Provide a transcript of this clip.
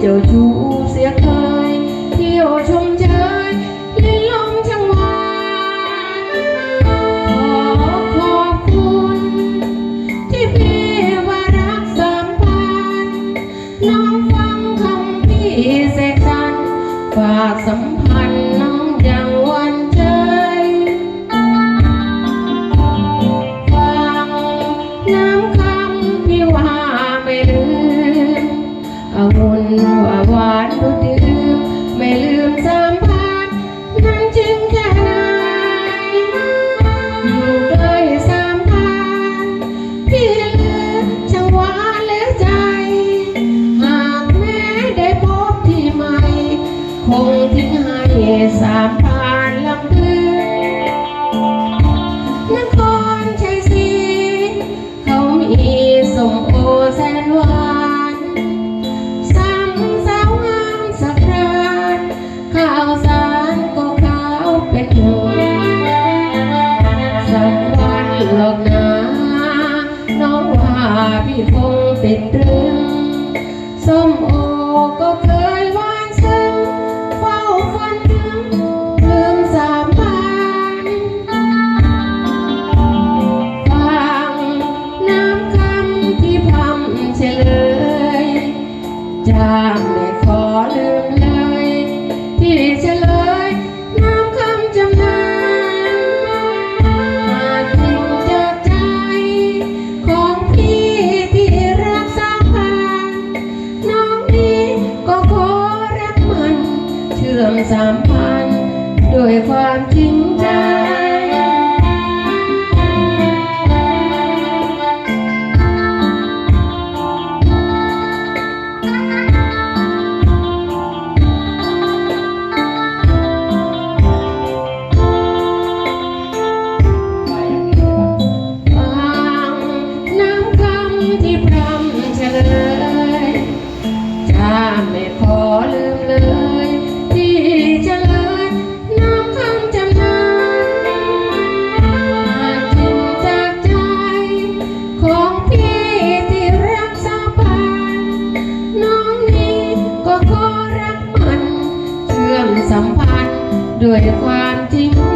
เจ้าชู้ แสนหวานสั่งสาวงามสักรานข้าวสารก็ขาวเป็นหงสักวันหลอกนาน้องว่าพี่คงติดตรึงส้มโอก็เคย ด้วยความจริงใจ สัมพันธ์ด้วยความจริง